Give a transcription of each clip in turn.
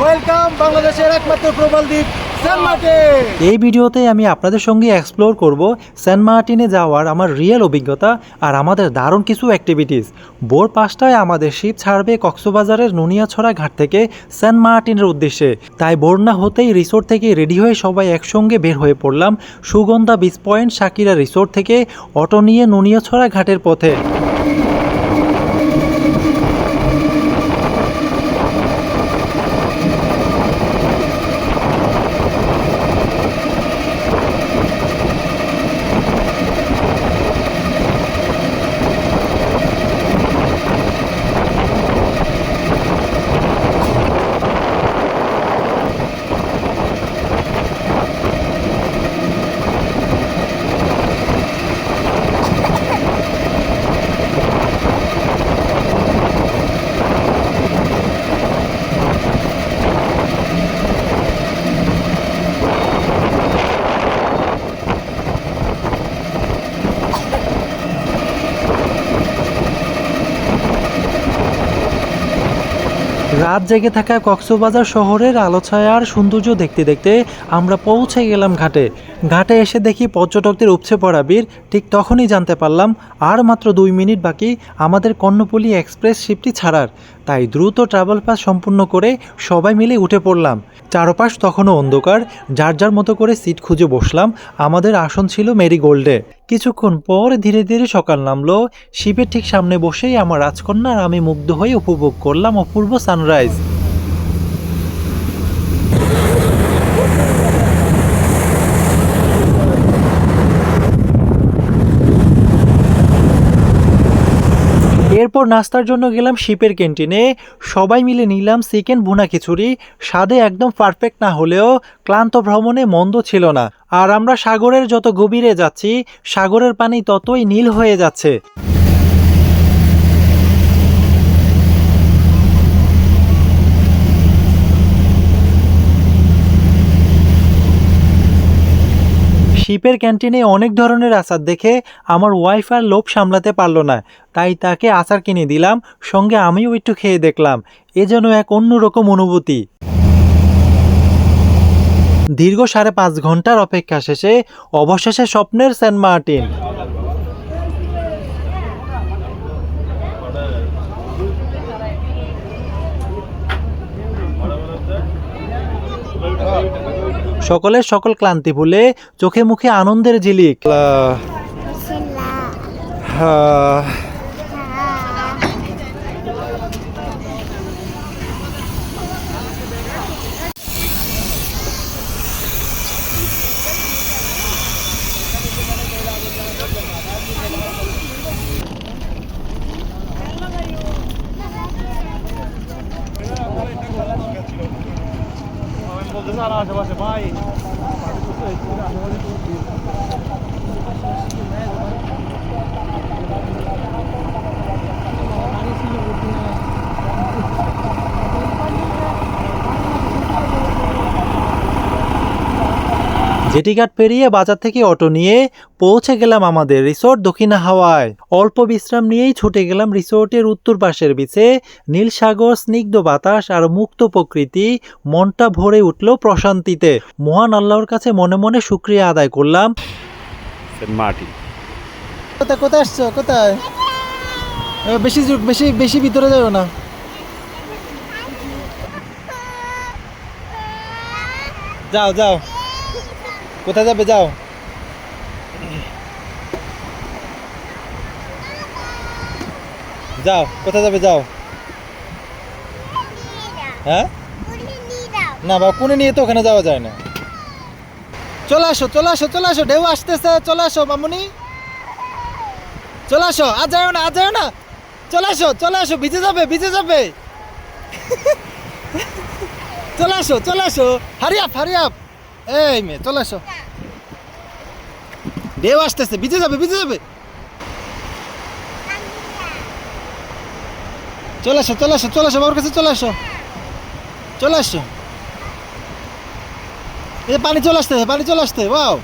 Welcome বাংলাদেশের একমাত্র এই ভিডিওতে আমি আপনাদের সঙ্গে এক্সপ্লোর করব সেন্ট মার্টিনে যাওয়ার আমার রিয়েল অভিজ্ঞতা আর আমাদের দারুণ কিছু অ্যাক্টিভিটিস ভোর পাঁচটায় আমাদের শিপ ছাড়বে কক্সবাজারের নুনিয়াছড়া ঘাট থেকে সেন্ট মার্টিনের উদ্দেশ্যে। তাই ভোর না হতেই রিসোর্ট থেকে রেডি হয়ে সবাই একসঙ্গে বের হয়ে পড়লাম Sugandha beach point Sakira resort থেকে অটো নিয়ে নুনিয়াছড়া ঘাটের পথে। রাত জেগে থাকা কক্সবাজার শহরের আলোছায়ার সৌন্দর্য দেখতে দেখতে আমরা পৌঁছে গেলাম ঘাটে। ঘাটে এসে দেখি পর্যটকদের উপছে পড়া বীর ঠিক তখনই জানতে পারলাম, আর মাত্র দুই মিনিট বাকি, আমাদের কর্ণপল্লী এক্সপ্রেস শিপটি ছাড়ার। তাই দ্রুত ট্রাভেল পাস সম্পূর্ণ করে সবাই মিলে উঠে পড়লাম। চারপাশ তখনও অন্ধকার, যার যার মতো করে সিট খুঁজে বসলাম। আমাদের আসন ছিল মেরি গোল্ডে কিছুক্ষণ পর ধীরে ধীরে সকাল নামলো। শিপের ঠিক সামনে বসেই আমার রাজকন্যা আর আমি মুগ্ধ হয়ে উপভোগ করলাম অপূর্ব সানরাইজ এরপর নাস্তার জন্য গেলাম শিপের ক্যান্টিনে। সবাই মিলে নিলাম চিকেন ভুনা খিচুড়ি। স্বাদে একদম পারফেক্ট না হলেও ক্লান্ত ভ্রমণে মন্দ ছিল না। আর আমরা সাগরের যত গভীরে যাচ্ছি, সাগরের পানি ততই নীল হয়ে যাচ্ছে। শিপের ক্যান্টিনে অনেক ধরনের আচার দেখে আমার ওয়াইফ আর লোভ সামলাতে পারল না। তাই তাকে আচার কিনে দিলাম, সঙ্গে আমিও একটু খেয়ে দেখলাম। এ যেন এক অন্যরকম অনুভূতি। দীর্ঘ সাড়ে পাঁচ ঘণ্টার অপেক্ষা শেষে অবশেষে স্বপ্নের সেন্ট মার্টিন। সকলের সকল ক্লান্তি ভুলে চোখে মুখে আনন্দের ঝিলিক। Zaraja, você vai? জেটিঘাট পেরিয়ে বাজার থেকে অটো নিয়ে পৌঁছে গেলাম আমাদের রিসোর্ট দক্ষিণা হাওয়ায়। অল্প বিশ্রাম নিয়েই ছুটে গেলাম রিসোর্টের উত্তর পাশের বিচে। নীল সাগর স্নিগ্ধ বাতাস আর মুক্ত প্রকৃতি মনটা ভরে উঠল প্রশান্তিতে। মহান আল্লাহর কাছে মনে মনে শুক্রিয়া আদায় করলাম। মার্টিন। কোথায় কোথায় আসছো? কোথায়? বেশি বেশি বেশি ভিতরে যাবে না। যাও যাও। কোথায় যাবে? যাও। যাও। কোথায় যাবে? যাও। হ্যাঁ? না বাবা, কোনে নিয়ে তো ওখানে যাওয়া যায় না। চলে আসো চলে আসো চলে আসো। ঢেউ আসতেছে। চলে আসো মামুনি চলে আসো। আজ যাও না আজ যাও না। চলে আসো চলে আসো। ভিজে যাবে ভিজে যাবে। চলে আসো চলে আসো। হারি আপ হারি আপ এই মেয়ে, চলে আসো। ঢেউ আসতেছে, ভিজে যাবে ভিজে যাবে। চলে আসো চলে আসো চলে আসো, বাবার কাছে চলে আসো। চলে আসো। যে পানি চলে আসতে পানি চলে আসতে বাও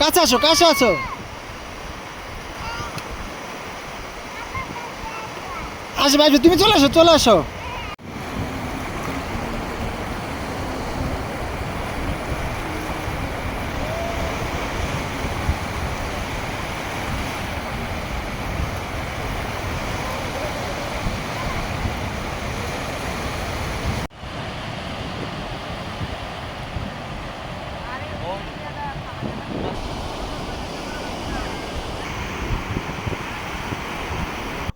কাছে আসো কাছে আসো। আসো ভাই, তুমি চলে আসো চলে আসো।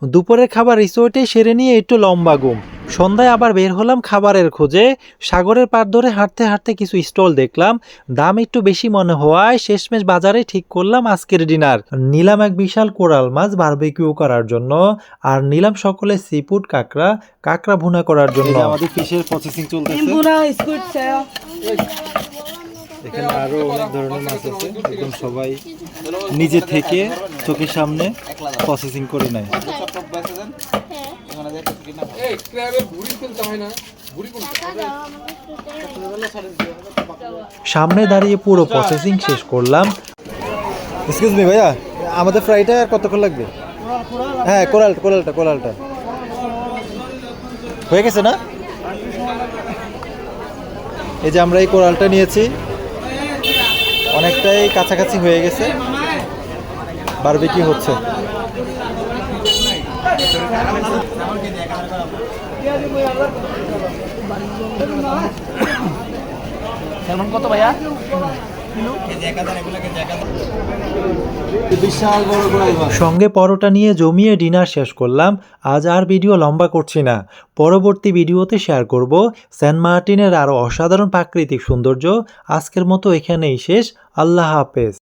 দুপুরের খাবার রিসোর্টে সেরে নিয়ে একটু লম্বা ঘুম। সন্ধ্যায় আবার বের হলাম খাবারের খোঁজে। সাগরের পার ধরে হাঁটতে হাঁটতে কিছু স্টল দেখলাম। দাম একটু বেশি মনে হওয়ায় শেষমেশ বাজারে ঠিক করলাম আজকের ডিনার। নিলাম এক বিশাল কোরাল মাছ বারবিকিউ করার জন্য। আর নিলাম সকলে সিপুড কাঁকড়া কাঁকড়া ভুনা করার জন্য। আমাদের ফিশের প্রসেসিং চলতেছে. এখানে আরও অনেক ধরনের মাছ আছে। একদম সবাই নিজে থেকে চোখের সামনে প্রসেসিং করে নেয়। সামনে দাঁড়িয়ে পুরো প্রসেসিং শেষ করলাম। এক্সকিউজ মি ভাইয়া, আমাদের ফ্রাইটা আর কতক্ষণ লাগবে? হ্যাঁ কোরাল কোরালটা কোরালটা। হয়ে গেছে না? এই যে আমরা এই কোরালটা নিয়েছি। অনেকটাই কাছাকাছি হয়ে গেছে। বারবিকি হচ্ছে। কত ভাইয়া? সঙ্গে পরোটা নিয়ে জমিয়ে ডিনার শেষ করলাম। আজ আর ভিডিও লম্বা করছি না। পরবর্তী ভিডিওতে শেয়ার করব সেন্ট মার্টিনের আরও অসাধারণ প্রাকৃতিক সৌন্দর্য। আজকের মতো এখানেই শেষ। আল্লাহ হাফেজ।